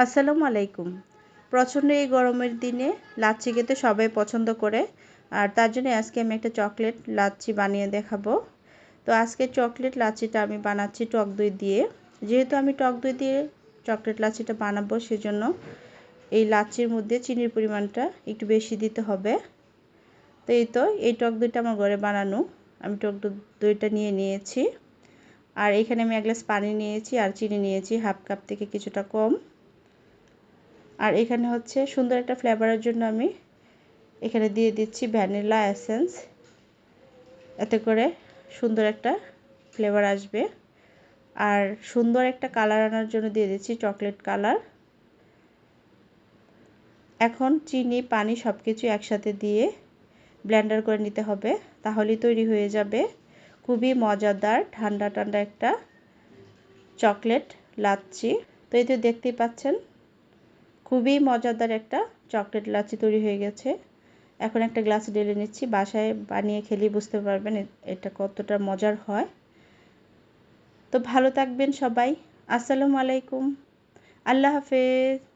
আসসালামু আলাইকুম। প্রচণ্ড এই গরমের দিনে লাচ্ছি খেতে সবাই পছন্দ করে। আর তার জন্য আজকে আমি একটা চকলেট লাচ্ছি বানিয়ে দেখাবো। তো আজকে চকলেট লাচ্ছিটা আমি বানাচ্ছি টক দই দিয়ে। যেহেতু আমি টক দই দিয়ে চকলেট লাচ্ছিটা বানাবো, সেজন্য এই লাচ্ছির মধ্যে চিনির পরিমাণটা একটু বেশি দিতে হবে। তো এই তো, এই টক দইটা আমার ঘরে বানানো। আমি টক দইটা নিয়ে নিয়েছি। আর এখানে আমি এক গ্লাস পানি নিয়েছি আর চিনি নিয়েছি, হাফ কাপ থেকে কিছুটা কম। আর এখানে হচ্ছে সুন্দর একটা ফ্লেভারের জন্য আমি এখানে দিয়ে দিচ্ছি ভ্যানিলা এসেন্স। এতে করে সুন্দর একটা ফ্লেভার আসবে। আর সুন্দর একটা কালার আনার জন্য দিয়ে দিচ্ছি চকলেট কালার। এখন চিনি, পানি সব কিছু একসাথে দিয়ে ব্লেন্ডার করে নিতে হবে, তাহলেই তৈরি হয়ে যাবে। খুবই মজাদার, ঠান্ডা ঠান্ডা একটা চকলেট, লাচ্ছি। তো এই তো দেখতেই পাচ্ছেন খুবই মজাদার একটা চকলেট লাচি তৈরি হয়ে গেছে। এখন একটা গ্লাস ঢেলে নিচ্ছি, বাসায় বানিয়ে খেলেই বুঝতে পারবেন এটা কতটা মজার হয়। তো ভালো থাকবেন সবাই, আসসালামু আলাইকুম, আল্লাহ হাফেজ।